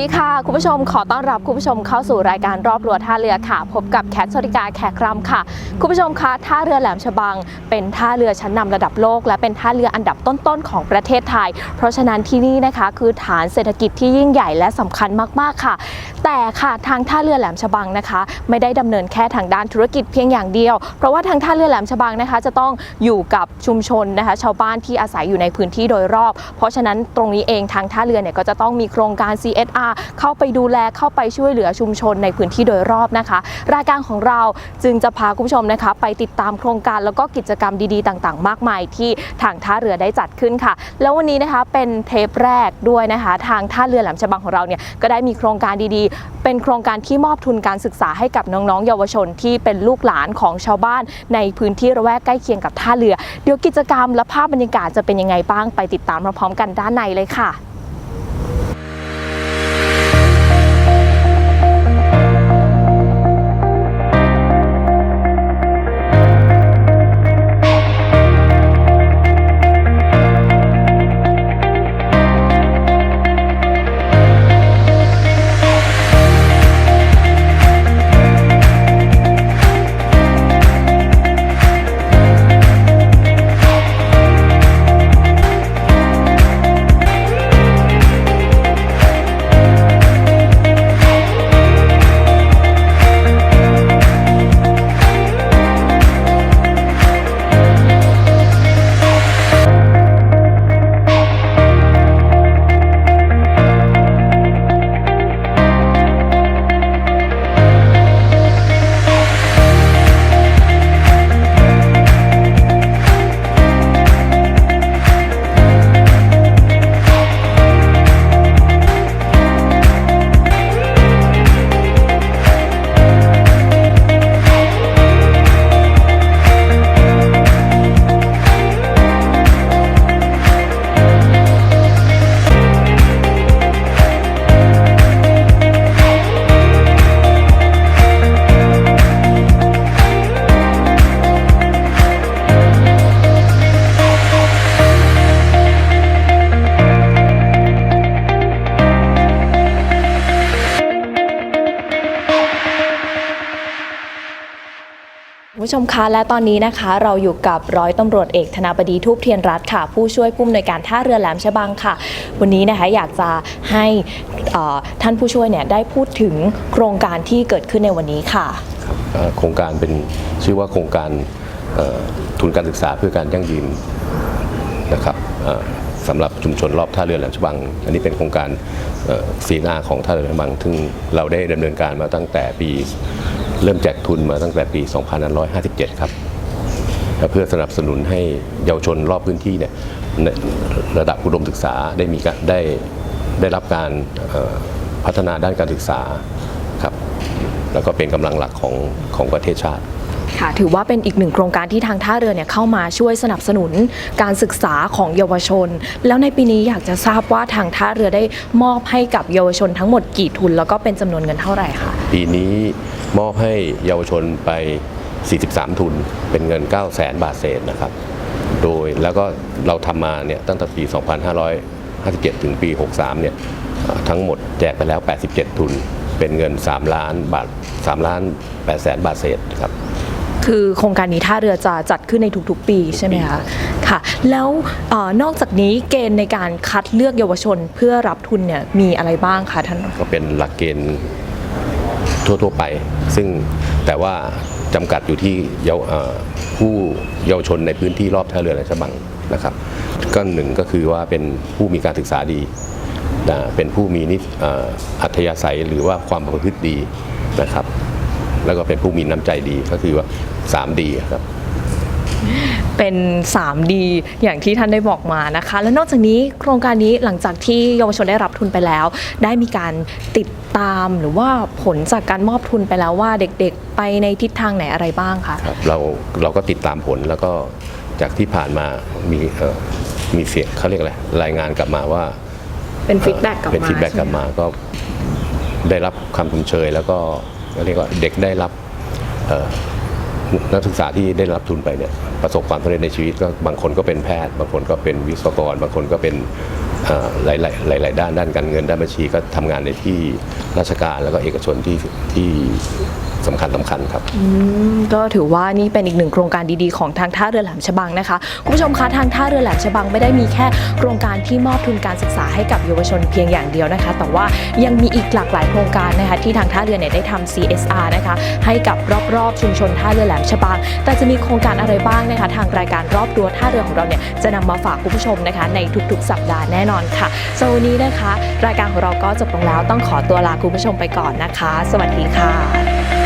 ดีค่ะ ผู้ชมขอต้อนรับคุณผู้ชมเข้าสู่รายการรอบรัวท่าเรือค่ะ พบกับแคทสริกาแขกรำค่ะ คุณผู้ชมคะท่าเรือแหลมฉบัง เป็นท่าเรือชั้นนำระดับโลก และเป็นท่าเรืออันดับต้นๆของประเทศไทย เพราะฉะนั้นที่นี่นะคะ คือฐานเศรษฐกิจที่ยิ่งใหญ่และสำคัญมากๆค่ะ แต่ค่ะทางท่าเรือแหลมฉบังนะคะ ไม่ได้ดำเนินแค่ทางด้านธุรกิจเพียงอย่างเดียว เพราะว่าทางท่าเรือแหลมฉบังนะคะ จะต้องอยู่กับชุมชนนะคะ ชาวบ้านที่อาศัยอยู่ในพื้นที่โดยรอบ เพราะฉะนั้นตรงนี้เองทางท่าเรือเนี่ยก็จะต้องมีโครงการ CSR เข้าไปดูแลเข้าไปช่วยเหลือชุมชนในพื้นที่โดยรอบนะคะ รายการของเราจึงจะพาคุณผู้ชมนะคะ ไปติดตามโครงการแล้วก็กิจกรรมดีๆ ต่างๆ มากมายที่ทางท่าเรือได้จัดขึ้นค่ะ แล้ววันนี้นะคะเป็นเทปแรกด้วยนะคะ ทางท่าเรือแหลมฉบังของเราเนี่ยก็ได้มีโครงการดีๆ เป็นโครงการที่มอบทุนการศึกษาให้กับน้องๆ เยาวชนที่เป็นลูกหลานของชาวบ้านในพื้นที่ระแวกใกล้เคียงกับท่าเรือ เดี๋ยวกิจกรรมและภาพบรรยากาศจะเป็นยังไงบ้างไปติดตามพร้อมๆกันด้านในเลยค่ะ ผู้ชมคะและตอนนี้นะคะ เราอยู่กับร้อยตำรวจเอกธนาบดีทูปเทียนรัตน์ค่ะ ผู้ช่วยผู้อำนวยการท่าเรือแหลมฉบังค่ะ วันนี้นะคะอยากจะให้ท่านผู้ช่วยเนี่ยได้พูดถึงโครงการที่เกิดขึ้นในวันนี้ค่ะโครงการเป็นชื่อว่าโครงการทุนการศึกษาเพื่อการยั่งยืนนะครับสำหรับชุมชนรอบท่าเรือแหลมฉบัง อันนี้เป็นโครงการซีนาของท่าเรือแหลมฉบัง ซึ่งเราได้ดำเนินการมาตั้งแต่ปี เริ่มแจกทุนมาตั้งแต่ปี 2557 ครับและเพื่อสนับสนุนให้เยาวชนรอบพื้นที่เนี่ยในระดับอุดมศึกษาได้มีการได้ได้รับการเอ่อพัฒนาด้านการศึกษาครับ แล้วก็เป็นกำลังหลักของของประเทศชาติค่ะถือว่าเป็นอีกหนึ่งโครงการที่ทางท่าเรือเนี่ยเข้ามาช่วยสนับสนุนการศึกษาของเยาวชน แล้วในปีนี้อยากจะทราบว่าทางท่าเรือได้มอบให้กับเยาวชนทั้งหมดกี่ทุน แล้วก็เป็นจำนวนเงินเท่าไหร่คะปีนี้ มอบให้เยาวชนไป 43 ทุน เป็นเงิน 9 0 0แสนบาทเศษนะครับ โดยแล้วก็เราทำมาเนี่ยตั้งแต่ปี 2557 ถึงปี 63 เนี่ยเอ่อทั้งหมดแจกไปแล้ว 87 ทุน เป็นเงิน 3 ล้านบาท3ล้าน8แสนบาทเศษครับคือโครงการนี้ท่าเรือจะจัดขึ้นในทุกๆ ปีใช่ไหมคะ ค่ะ แล้วเออนอกจากนี้เกณฑ์ในการคัดเลือกเยาวชนเพื่อรับทุนเนี่ยมีอะไรบ้างคะท่าน ก็เป็นหลักเกณฑ์ ทั่ว ๆ ไป ซึ่งแต่ว่าจำกัดอยู่ที่เยาวผู้เยาวชนในพื้นที่รอบท่าเรือแหลมฉบังนะครับก็หนึ่งก็คือว่าเป็นผู้มีการศึกษาดีนะเป็นผู้มีนิสเอ่ออัธยาศัยหรือว่าความประพฤติดีนะครับ แล้วก็เป็นผู้มีน้ำใจดีก็คือว่า3ดีครับ เป็น 3D อย่างที่ท่านได้บอกมานะคะ แล้วนอกจากนี้โครงการนี้หลังจากที่เยาวชนได้รับทุนไปแล้ว ได้มีการติดตามหรือว่าผลจากการมอบทุนไปแล้วว่าเด็กๆ ไปในทิศทางไหนอะไรบ้างคะครับเราเราก็ติดตามผลแล้วก็จากที่ผ่านมามีเอ่อมีเสียงเขาเรียกอะไรรายงานกลับมาว่า เป็นฟีดแบ็กกลับมาเป็นฟีดแบ็กใช่กลับไหมมาก็ได้รับคำชมเชย แล้วก็เรียกว่าเด็กได้รับเอ่อ นักศึกษาที่ได้รับทุนไปเนี่ยประสบความสำเร็จในชีวิตก็บางคนก็เป็นแพทย์ บางคนก็เป็นวิศวกร บางคนก็เป็นหลายหลายหลายด้านด้านการเงินด้านบัญชีก็ทำงานในที่ราชการแล้วก็เอกชนที่ที่ สำคัญสำคัญครับ อืมก็ถือว่านี่เป็นอีกหนึ่งโครงการดีๆ ของทางท่าเรือแหลมฉบังนะคะคุณผู้ชมคะทางท่าเรือแหลมฉบังไม่ได้มีแค่โครงการที่มอบทุนการศึกษาให้กับเยาวชนเพียงอย่างเดียวนะคะ แต่ว่ายังมีอีกหลากหลายโครงการนะคะที่ทางท่าเรือเนี่ยได้ทำ CSR นะคะให้กับรอบๆชุมชนท่าเรือแหลมฉบัง แต่จะมีโครงการอะไรบ้างนะคะ ทางรายการรอบตัวท่าเรือของเราเนี่ยจะนำมาฝากคุณผู้ชมนะคะ ในทุกๆ สัปดาห์แน่นอนค่ะสำหรับวันนี้นะคะ รายการของเราก็จบลงแล้วต้องขอตัวลาคุณผู้ชมไปก่อนนะคะ สวัสดีค่ะ